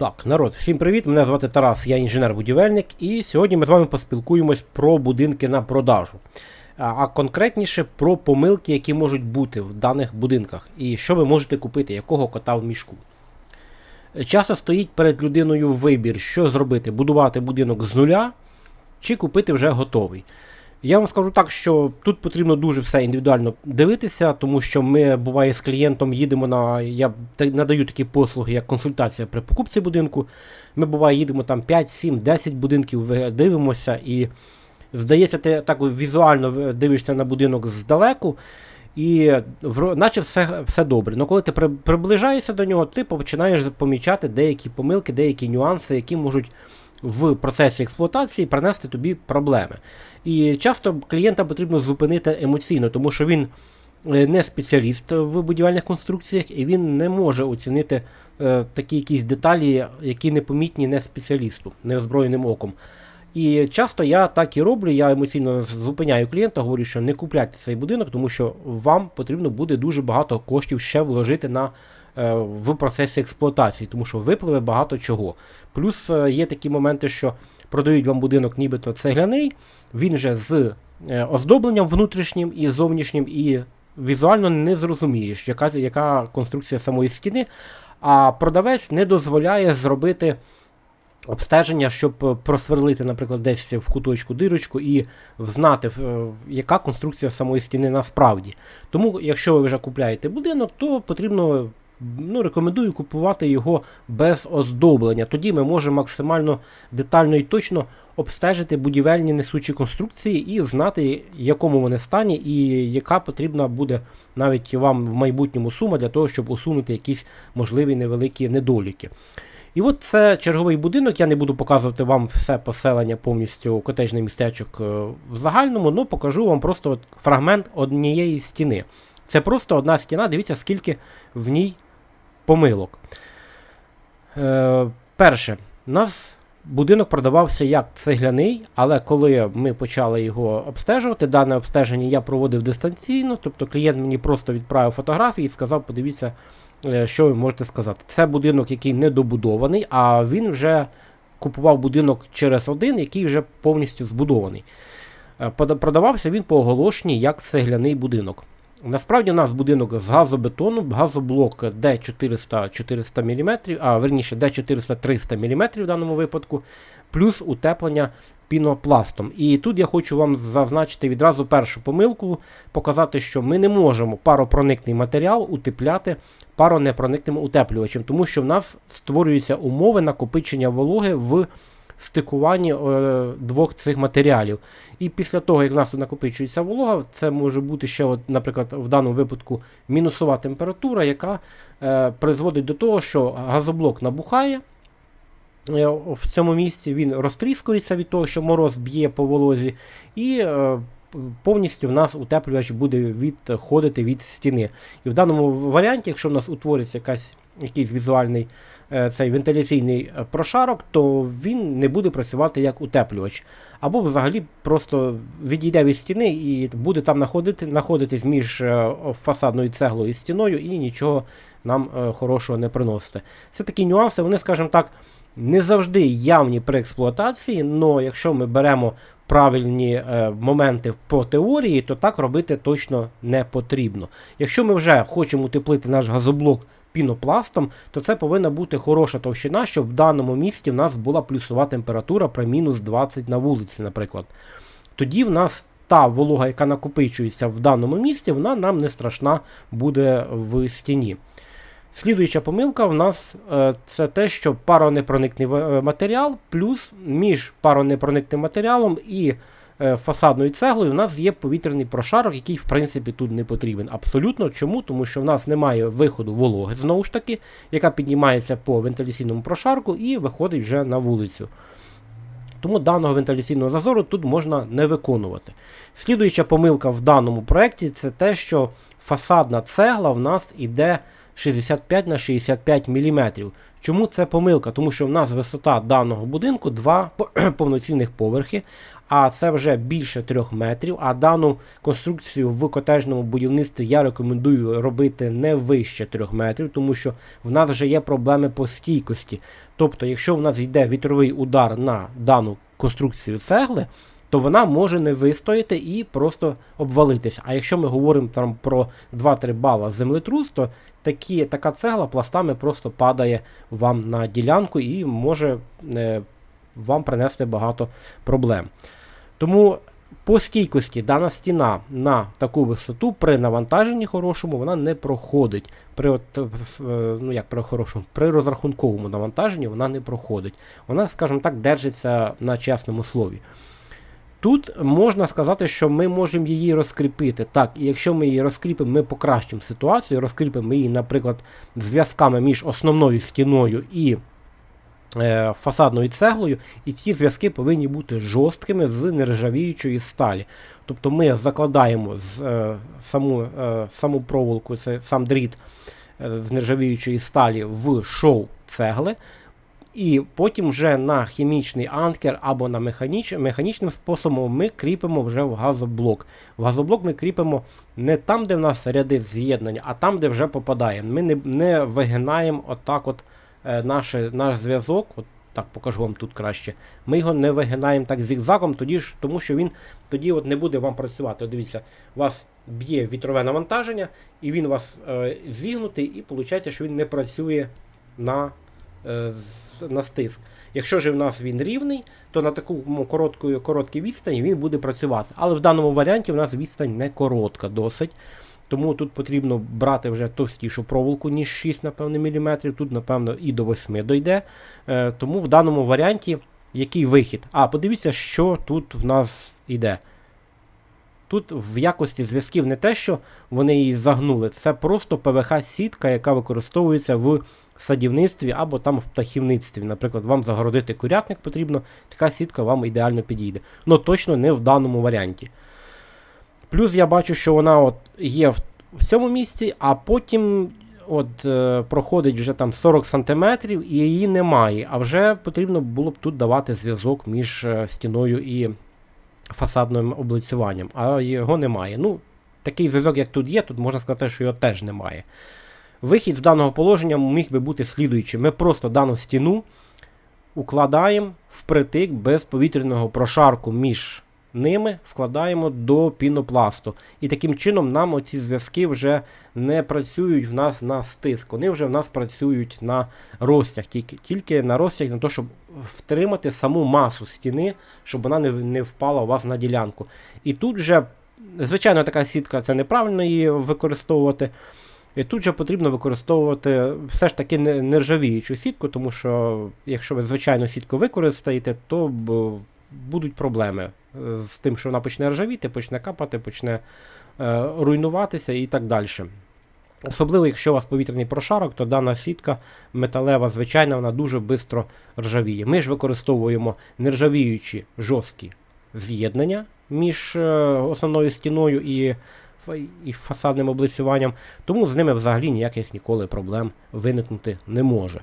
Так, народ, всім привіт! Мене звати Тарас, я інженер-будівельник, і сьогодні ми з вами поспілкуємось про будинки на продажу. А, конкретніше про помилки, які можуть бути в даних будинках, і що ви можете купити, якого кота в мішку. Часто стоїть перед людиною вибір, що зробити: будувати будинок з нуля чи купити вже готовий. Я вам скажу так, що тут потрібно дуже все індивідуально дивитися, тому що ми буває з клієнтом їдемо на. Я надаю такі послуги, як консультація при покупці будинку. Ми буває їдемо там 5, 7, 10 будинків, дивимося, і здається, ти так візуально дивишся на будинок здалеку, і наче все, все добре. Але коли ти приближаєшся до нього, ти починаєш помічати деякі помилки, деякі нюанси, які можуть в процесі експлуатації принести тобі проблеми. І часто клієнта потрібно зупинити емоційно, тому що він е, не спеціаліст в будівельних конструкціях, і він не може оцінити е, такі якісь деталі, які непомітні не спеціалісту, неозброєним оком. І часто я так і роблю, я емоційно зупиняю клієнта, говорю, що не купляйте цей будинок, тому що вам потрібно буде дуже багато коштів ще вложити на, в процесі експлуатації, тому що випливе багато чого. Плюс е, є такі моменти, що продають вам будинок нібито цегляний, він вже з е, оздобленням внутрішнім і зовнішнім, і візуально не зрозумієш, яка, яка конструкція самої стіни, а продавець не дозволяє зробити обстеження, щоб е, просверлити, наприклад, десь в куточку дирочку і знати, е, яка конструкція самої стіни насправді. Тому, якщо ви вже купляєте будинок, то потрібно. Ну, рекомендую купувати його без оздоблення. Тоді ми можемо максимально детально і точно обстежити будівельні несучі конструкції і знати, в якому вони стані, і яка потрібна буде навіть вам в майбутньому сума для того, щоб усунути якісь можливі невеликі недоліки. І от це черговий будинок. Я не буду показувати вам все поселення повністю котежний містечок е, в загальному, але покажу вам просто от фрагмент однієї стіни. Це просто одна стіна, дивіться, скільки в ній помилок. Е, перше, нас будинок продавався як цегляний, але коли ми почали його обстежувати, дане обстеження я проводив дистанційно, тобто клієнт мені просто відправив фотографії і сказав, подивіться, е, що ви можете сказати. Це будинок, який недобудований, а він вже купував будинок через один, який вже повністю збудований. Е, Продавався він по оголошенні як цегляний будинок. Насправді у нас будинок з газобетону, газоблок D400 400 мм, а верніше D400 300 мм в даному випадку, плюс утеплення пінопластом. І тут я хочу вам зазначити відразу першу помилку, показати, що ми не можемо паропроникний матеріал утепляти паронепроникним утеплювачем, тому що в нас створюються умови накопичення вологи в стикуванні е, двох цих матеріалів. І після того, як в нас тут накопичується волога, це може бути ще, от, наприклад, в даному випадку мінусова температура, яка е, призводить до того, що газоблок набухає. е, В цьому місці він розтріскується від того, що мороз б'є по волозі, і е, повністю в нас утеплювач буде відходити від стіни. І в даному варіанті, якщо в нас утвориться якась, якийсь візуальний е, цей вентиляційний е, прошарок, то він не буде працювати як утеплювач. Або взагалі просто відійде від стіни і буде там знаходити, знаходитись між е, фасадною цеглою і стіною, і нічого нам хорошого не приносити. Це такі нюанси, вони, скажімо так, не завжди явні при експлуатації, але якщо ми беремо правильні е, моменти по теорії, то так робити точно не потрібно. Якщо ми вже хочемо утеплити наш газоблок пінопластом, то це повинна бути хороша товщина, щоб в даному місці в нас була плюсова температура при мінус 20 на вулиці, наприклад. Тоді в нас та волога, яка накопичується в даному місці, вона нам не страшна буде в стіні. Слідуюча помилка в нас е, це те, що паронепроникний е, матеріал, плюс між паронепроникним матеріалом і е, фасадною цеглою в нас є повітряний прошарок, який в принципі тут не потрібен. Абсолютно чому? Тому що в нас немає виходу вологи, знову ж таки, яка піднімається по вентиляційному прошарку і виходить вже на вулицю. Тому даного вентиляційного зазору тут можна не виконувати. Слідуюча помилка в даному проєкті це те, що фасадна цегла в нас іде 65 на 65 мм. Чому це помилка? Тому що в нас висота даного будинку два повноцінних поверхи, а це вже більше 3 метрів. А дану конструкцію в котежному будівництві я рекомендую робити не вище 3 метрів, тому що в нас вже є проблеми по стійкості. Тобто, якщо в нас йде вітровий удар на дану конструкцію цегли, то вона може не вистояти і просто обвалитися. А якщо ми говоримо там про 2-3 бала землетрус, то такі, така цегла пластами просто падає вам на ділянку і може е, вам принести багато проблем. Тому по стійкості дана стіна на таку висоту при навантаженні хорошому вона не проходить. При от, е, ну як при хорошому, при розрахунковому навантаженні вона не проходить. Вона, скажімо так, держиться на чесному слові. Тут можна сказати, що ми можемо її розкріпити. Так, і якщо ми її розкріпимо, ми покращимо ситуацію, розкріпимо її, наприклад, зв'язками між основною стіною і е, фасадною цеглою, і ці зв'язки повинні бути жорсткими з нержавіючої сталі. Тобто ми закладаємо з, е, саму е, саму проволоку, це сам дріт е, з нержавіючої сталі в шоу цегли. І потім вже на хімічний анкер або на механіч... механічним способом ми кріпимо вже в газоблок. В газоблок ми кріпимо не там, де в нас ряди з'єднання, а там, де вже попадає. Ми не не вигинаємо отак от е, наш, наш зв'язок. От так покажу вам тут краще. Ми його не вигинаємо так зігзагом, тоді ж, тому що він тоді от не буде вам працювати. От Дивіться, вас б'є вітрове навантаження, і він у вас е, зігнутий, і виходить, що він не працює на. Е, на стиск. Якщо ж в нас він рівний, то на такому короткій відстані він буде працювати. Але в даному варіанті в нас відстань не коротка досить. Тому тут потрібно брати вже товстішу проволоку, ніж 6, напевно, мм. Тут, напевно, і до 8 дойде. Е, тому в даному варіанті який вихід? А, подивіться, що тут в нас йде. Тут в якості зв'язків не те, що вони її загнули, це просто ПВХ-сітка, яка використовується в садівництві або там в птахівництві. Наприклад, вам загородити курятник потрібно, така сітка вам ідеально підійде. Ну точно не в даному варіанті. Плюс я бачу, що вона от є в цьому місці, а потім от е, проходить вже там 40 см і її немає. А вже потрібно було б тут давати зв'язок між е, стіною і фасадним облицюванням, а його немає. Ну, Такий зв'язок, як тут є, тут можна сказати, що його теж немає. Вихід з даного положення міг би бути слідуючим. Ми просто дану стіну укладаємо впритик без повітряного прошарку між ними, вкладаємо до пінопласту. І таким чином нам оці зв'язки вже не працюють в нас на стиск. Вони вже в нас працюють на розтяг, тільки тільки на розтяг, на те, щоб втримати саму масу стіни, щоб вона не не впала у вас на ділянку. І тут вже, звичайно, така сітка це неправильно її використовувати. І тут же потрібно використовувати все ж таки нержавіючу сітку, тому що якщо ви звичайну сітку використаєте, то будуть проблеми з тим, що вона почне ржавіти, почне капати, почне е, руйнуватися і так далі. Особливо, якщо у вас повітряний прошарок, то дана сітка металева, звичайна, вона дуже швидко ржавіє. Ми ж використовуємо нержавіючі жорсткі з'єднання між е, основною стіною і і фасадним облицюванням, тому з ними взагалі ніяких ніколи проблем виникнути не може.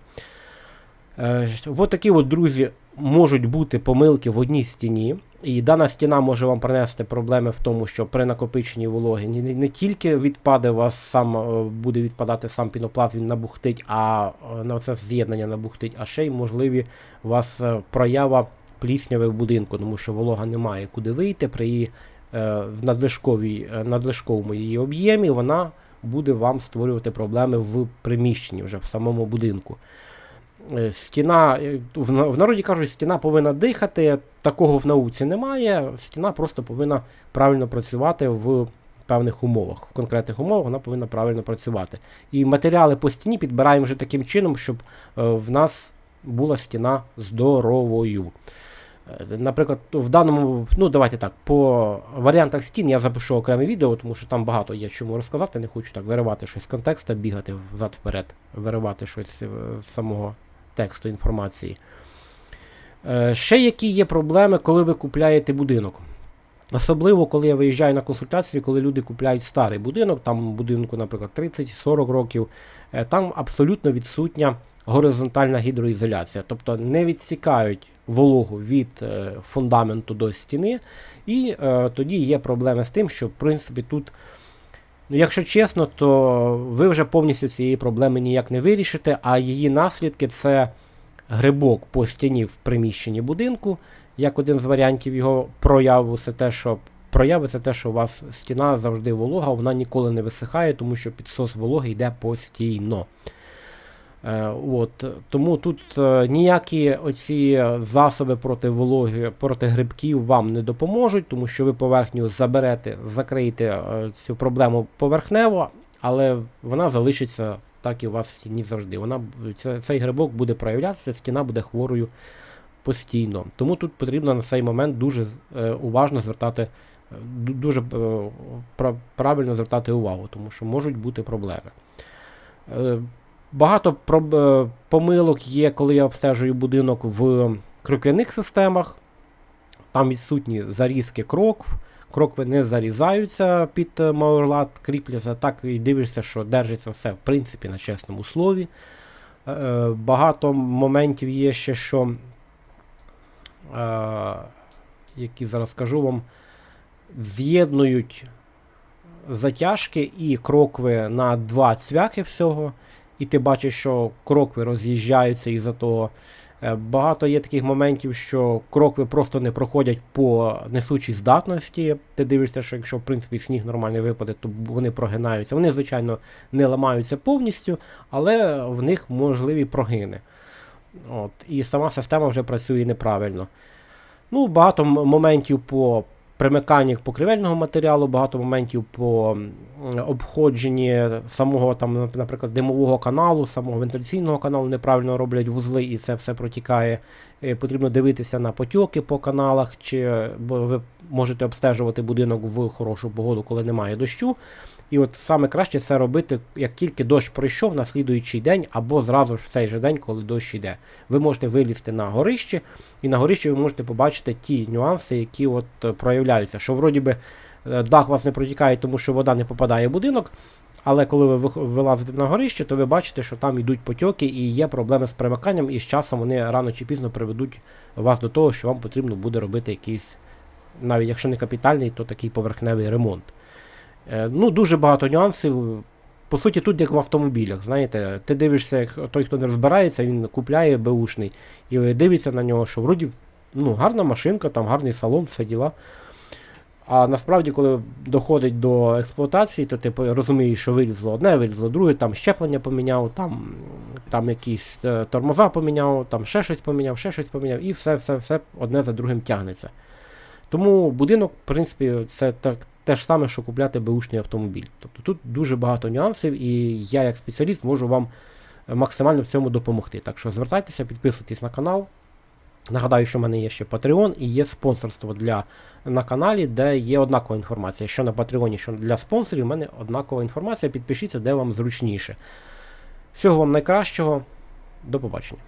Е, Ось такі от, друзі, можуть бути помилки в одній стіні. І дана стіна може вам принести проблеми в тому, що при накопиченні вологи не, не тільки відпаде у вас сам е, буде відпадати сам пінопласт, він набухтить, а е, на це з'єднання набухтить, а ще й можливі у вас проява плісняви в будинку, тому що волога немає куди вийти при її в надлишковій, е, надлишковому її об'ємі, вона буде вам створювати проблеми в приміщенні вже в самому будинку. Е, стіна, В народі кажуть, стіна повинна дихати, такого в науці немає. Стіна просто повинна правильно працювати в певних умовах. В конкретних умовах вона повинна правильно працювати. І матеріали по стіні підбираємо вже таким чином, щоб в нас була стіна здоровою. Е, наприклад, в даному, ну давайте так, по варіантах стін я запишу окреме відео, тому що там багато є чому розказати, не хочу так виривати щось з контексту, бігати взад-вперед, виривати щось з самого тексту інформації. Е, ще які є проблеми, коли ви купляєте будинок. Особливо, коли я виїжджаю на консультацію, коли люди купляють старий будинок, там будинку, наприклад, 30-40 років, е, там абсолютно відсутня горизонтальна гідроізоляція, тобто не відсікають вологу від е, фундаменту до стіни, і е, тоді є проблеми з тим, що в принципі тут. Ну, якщо чесно, то ви вже повністю цієї проблеми ніяк не вирішите, а її наслідки це грибок по стіні в приміщенні будинку. Як один з варіантів його прояву, це те, що прояви це те, що у вас стіна завжди волога, вона ніколи не висихає, тому що підсос вологи йде постійно. Е, от, Тому тут е, ніякі оці засоби проти вологи, проти грибків вам не допоможуть, тому що ви поверхню заберете, закриєте е, цю проблему поверхнево, але вона залишиться так і у вас в стіні завжди. Вона, Цей грибок буде проявлятися, стіна буде хворою постійно. Тому тут потрібно на цей момент дуже уважно звертати, дуже правильно звертати увагу, тому що можуть бути проблеми. Багато е, помилок є, коли я обстежую будинок в кроквяних системах. Там відсутні зарізки крокв. Крокви не зарізаються під е, мауерлат, кріпляться, так і дивишся, що держиться все в принципі на чесному слові. Е, Багато моментів є ще, що, які зараз скажу вам, з'єднують затяжки і крокви на два цвяхи всього. І ти бачиш, що крокви роз'їжджаються із-за того. Е, Багато є таких моментів, що крокви просто не проходять по несучій здатності. Ти дивишся, що якщо в принципі сніг нормальний випаде, то вони прогинаються. Вони, звичайно, не ламаються повністю, але в них можливі прогини. От. І сама система вже працює неправильно. Ну, Багато моментів по примиканні покривельного матеріалу, багато моментів по обходженні самого, там, наприклад, димового каналу, самого вентиляційного каналу неправильно роблять вузли і це все протікає. Е, Потрібно дивитися на потьоки по каналах, чи ви можете обстежувати будинок в хорошу погоду, коли немає дощу. І от саме краще це робити, як тільки дощ пройшов на слідуючий день, або зразу ж в цей же день, коли дощ йде. Ви можете вилізти на горище, і на горищі ви можете побачити ті нюанси, які от е, проявляються. Що вроді би е, дах вас не протікає, тому що вода не попадає в будинок. Але коли ви вилазите на горище, то ви бачите, що там йдуть потьоки і є проблеми з примиканням, і з часом вони рано чи пізно приведуть вас до того, що вам потрібно буде робити якийсь, навіть якщо не капітальний, то такий поверхневий ремонт. Е, Ну, дуже багато нюансів. По суті, тут як в автомобілях, знаєте, ти дивишся, як той, хто не розбирається, він купляє беушний і дивиться на нього, що вроді ну, гарна машинка, там гарний салон, все діла. А насправді, коли доходить до експлуатації, то ти розумієш, що вилізло одне, вилізло друге, там щеплення поміняв, там, там якісь е, тормоза поміняв, там ще щось поміняв, ще щось поміняв, і все, все, все одне за другим тягнеться. Тому будинок, в принципі, це так, те ж саме, що купляти беушний автомобіль. Тобто тут дуже багато нюансів, і я, як спеціаліст, можу вам е, максимально в цьому допомогти. Так що звертайтеся, підписуйтесь на канал. Нагадаю, що в мене є ще Patreon і є спонсорство для, на каналі, де є однакова інформація. Що на Patreon, що для спонсорів, у мене однакова інформація. Підпишіться, де вам зручніше. Всього вам найкращого. До побачення.